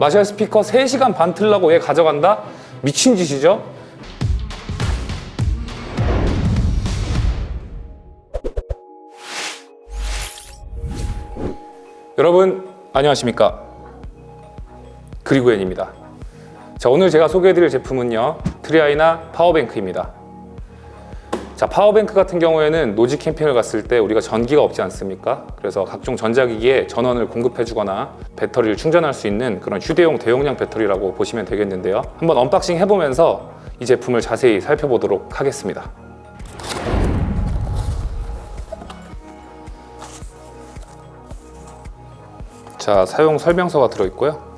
마샬 스피커 3시간 반 틀라고 얘 가져간다? 미친 짓이죠? 여러분 안녕하십니까 그리고엔입니다 자 오늘 제가 소개해드릴 제품은요 트리아이나 파워뱅크입니다 자 파워뱅크 같은 경우에는 노지 캠핑을 갔을 때 우리가 전기가 없지 않습니까? 그래서 각종 전자기기에 전원을 공급해 주거나 배터리를 충전할 수 있는 그런 휴대용 대용량 배터리라고 보시면 되겠는데요. 한번 언박싱 해보면서 이 제품을 자세히 살펴보도록 하겠습니다. 자 사용 설명서가 들어있고요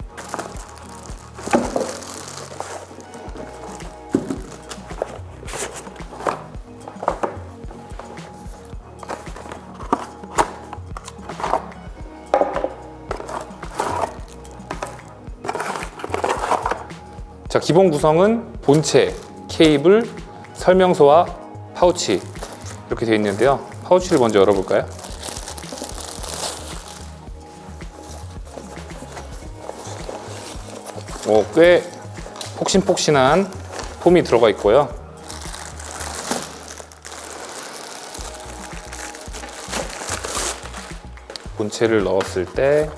자 기본 구성은 본체, 케이블, 설명서와 파우치 이렇게 되어 있는데요 파우치를 먼저 열어볼까요? 어, 꽤 폭신폭신한 폼이 들어가 있고요. 본체를 넣었을 때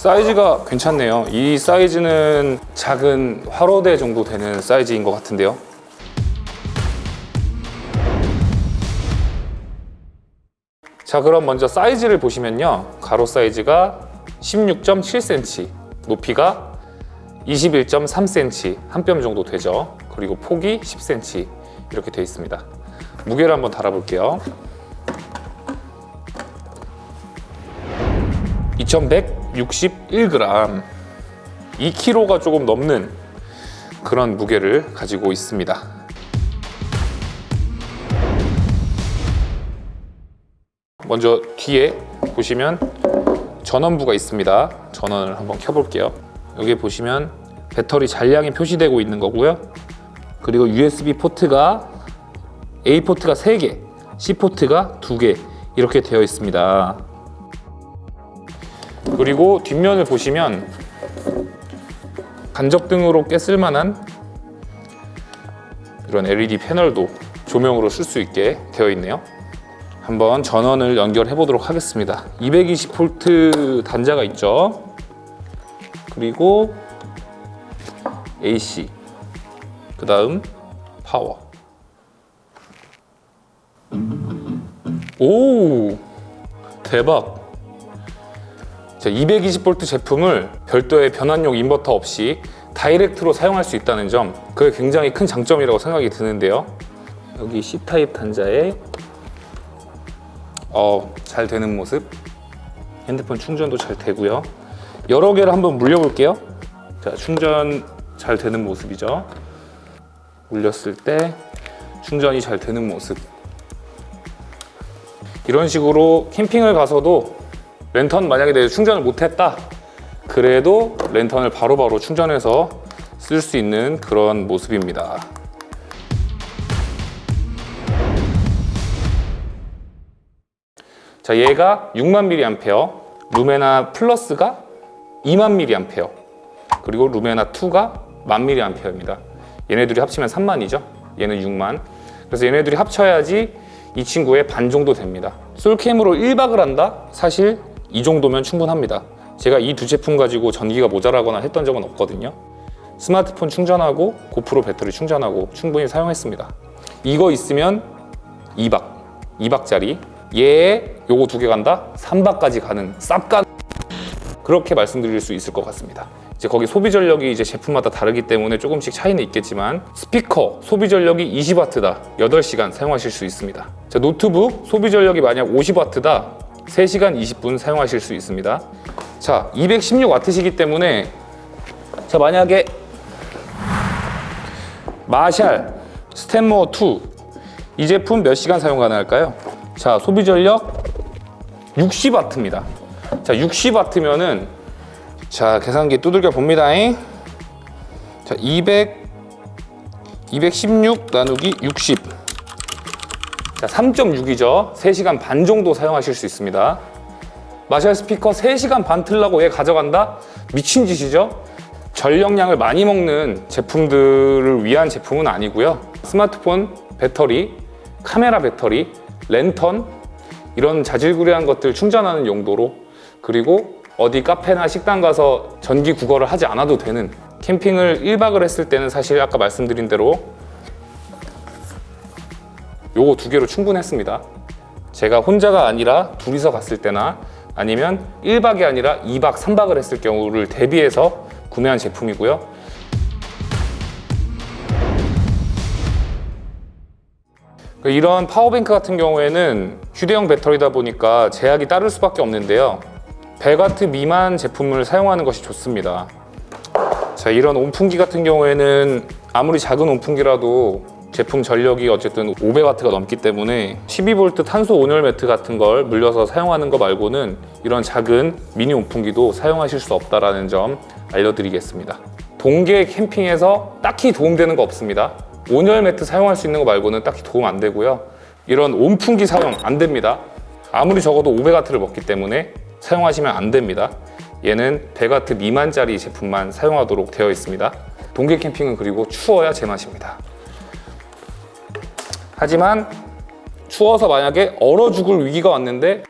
사이즈가 괜찮네요. 이 사이즈는 작은 화로대 정도 되는 사이즈인 것 같은데요. 자 그럼 먼저 사이즈를 보시면요 가로 사이즈가 16.7cm 높이가 21.3cm 한 뼘 정도 되죠 그리고 폭이 10cm 이렇게 되어 있습니다 무게를 한번 달아볼게요 2161g 2kg가 조금 넘는 그런 무게를 가지고 있습니다 먼저 뒤에 보시면 전원부가 있습니다. 전원을 한번 켜볼게요. 여기 보시면 배터리 잔량이 표시되고 있는 거고요. 그리고 USB 포트가 A 포트가 3개, C 포트가 2개 이렇게 되어 있습니다. 그리고 뒷면을 보시면 간접 등으로 꽤 쓸만한 이런 LED 패널도 조명으로 쓸 수 있게 되어 있네요. 한번 전원을 연결해 보도록 하겠습니다. 220V 단자가 있죠. 그리고 AC. 그 다음 파워. 오! 대박! 자, 220V 제품을 별도의 변환용 인버터 없이 다이렉트로 사용할 수 있다는 점, 그게 굉장히 큰 장점이라고 생각이 드는데요. 여기 C타입 단자에 어, 잘 되는 모습. 핸드폰 충전도 잘 되고요. 여러 개를 한번 물려볼게요. 자, 충전 잘 되는 모습이죠. 물렸을 때 충전이 잘 되는 모습. 이런 식으로 캠핑을 가서도 랜턴 만약에 내가 충전을 못했다. 그래도 랜턴을 바로 바로 충전해서 쓸 수 있는 그런 모습입니다. 자, 얘가 6만 mAh, 루메나 플러스가 2만 mAh, 그리고 루메나 2가 1만 mAh입니다. 얘네들이 합치면 3만이죠. 얘는 6만. 그래서 얘네들이 합쳐야지 이 친구의 반 정도 됩니다. 솔캠으로 1박을 한다? 사실 이 정도면 충분합니다. 제가 이 두 제품 가지고 전기가 모자라거나 했던 적은 없거든요. 스마트폰 충전하고 고프로 배터리 충전하고 충분히 사용했습니다. 이거 있으면 2박, 2박짜리 얘에 요거 두 개 간다? 3박까지 가는 쌉간 그렇게 말씀드릴 수 있을 것 같습니다. 이제 거기 소비 전력이 이제 제품마다 다르기 때문에 조금씩 차이는 있겠지만 스피커 소비 전력이 20W다 8시간 사용하실 수 있습니다. 자, 노트북 소비 전력이 만약 50W다 3시간 20분 사용하실 수 있습니다. 자, 216W시기 때문에 자, 만약에 마샬 스탠모어 2 이 제품 몇 시간 사용 가능할까요? 자, 소비 전력 60W입니다. 자, 60W면은 자, 계산기 두들겨 봅니다. 자, 200 216 나누기 60 자, 3.6이죠. 3시간 반 정도 사용하실 수 있습니다. 마샬 스피커 3시간 반 틀라고 얘 가져간다? 미친 짓이죠? 전력량을 많이 먹는 제품들을 위한 제품은 아니고요. 스마트폰 배터리, 카메라 배터리, 랜턴 이런 자질구레한 것들 충전하는 용도로 그리고 어디 카페나 식당 가서 전기 구걸을 하지 않아도 되는 캠핑을 1박을 했을 때는 사실 아까 말씀드린 대로 요거 두 개로 충분했습니다. 제가 혼자가 아니라 둘이서 갔을 때나 아니면 1박이 아니라 2박, 3박을 했을 경우를 대비해서 구매한 제품이고요. 그러니까 이런 파워뱅크 같은 경우에는 휴대용 배터리다 보니까 제약이 따를 수밖에 없는데요. 100와트 미만 제품을 사용하는 것이 좋습니다. 자, 이런 온풍기 같은 경우에는 아무리 작은 온풍기라도 제품 전력이 어쨌든 500와트가 넘기 때문에 12V 탄소 온열 매트 같은 걸 물려서 사용하는 거 말고는 이런 작은 미니 온풍기도 사용하실 수 없다라는 점 알려드리겠습니다. 동계 캠핑에서 딱히 도움되는 거 없습니다. 온열 매트 사용할 수 있는 거 말고는 딱히 도움 안 되고요. 이런 온풍기 사용 안 됩니다. 아무리 적어도 500와트를 먹기 때문에 사용하시면 안 됩니다. 얘는 100와트 미만짜리 제품만 사용하도록 되어 있습니다. 동계 캠핑은 그리고 추워야 제맛입니다. 하지만 추워서 만약에 얼어 죽을 위기가 왔는데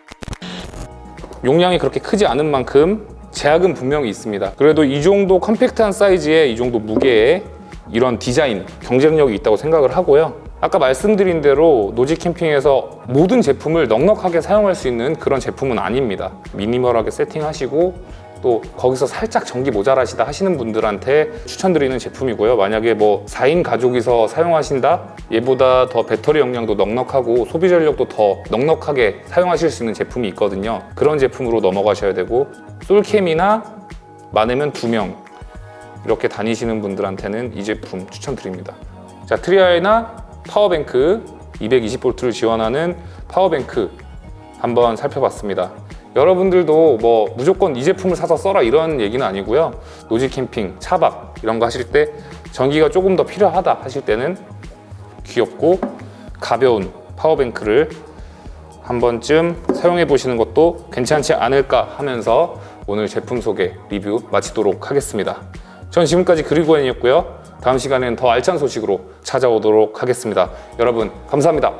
용량이 그렇게 크지 않은 만큼 제약은 분명히 있습니다. 그래도 이 정도 컴팩트한 사이즈에 이 정도 무게에 이런 디자인, 경쟁력이 있다고 생각을 하고요. 아까 말씀드린 대로 노지 캠핑에서 모든 제품을 넉넉하게 사용할 수 있는 그런 제품은 아닙니다. 미니멀하게 세팅하시고 또 거기서 살짝 전기 모자라시다 하시는 분들한테 추천드리는 제품이고요. 만약에 뭐 4인 가족이서 사용하신다? 얘보다 더 배터리 용량도 넉넉하고 소비 전력도 더 넉넉하게 사용하실 수 있는 제품이 있거든요. 그런 제품으로 넘어가셔야 되고 솔캠이나 많으면 두 명 이렇게 다니시는 분들한테는 이 제품 추천드립니다. 자, 트리아이나 파워뱅크 220V를 지원하는 파워뱅크 한번 살펴봤습니다. 여러분들도 뭐 무조건 이 제품을 사서 써라 이런 얘기는 아니고요. 노지 캠핑, 차박 이런 거 하실 때 전기가 조금 더 필요하다 하실 때는 귀엽고 가벼운 파워뱅크를 한 번쯤 사용해 보시는 것도 괜찮지 않을까 하면서 오늘 제품 소개 리뷰 마치도록 하겠습니다. 전 지금까지 그리고엔이었고요. 다음 시간에는 더 알찬 소식으로 찾아오도록 하겠습니다. 여러분 감사합니다.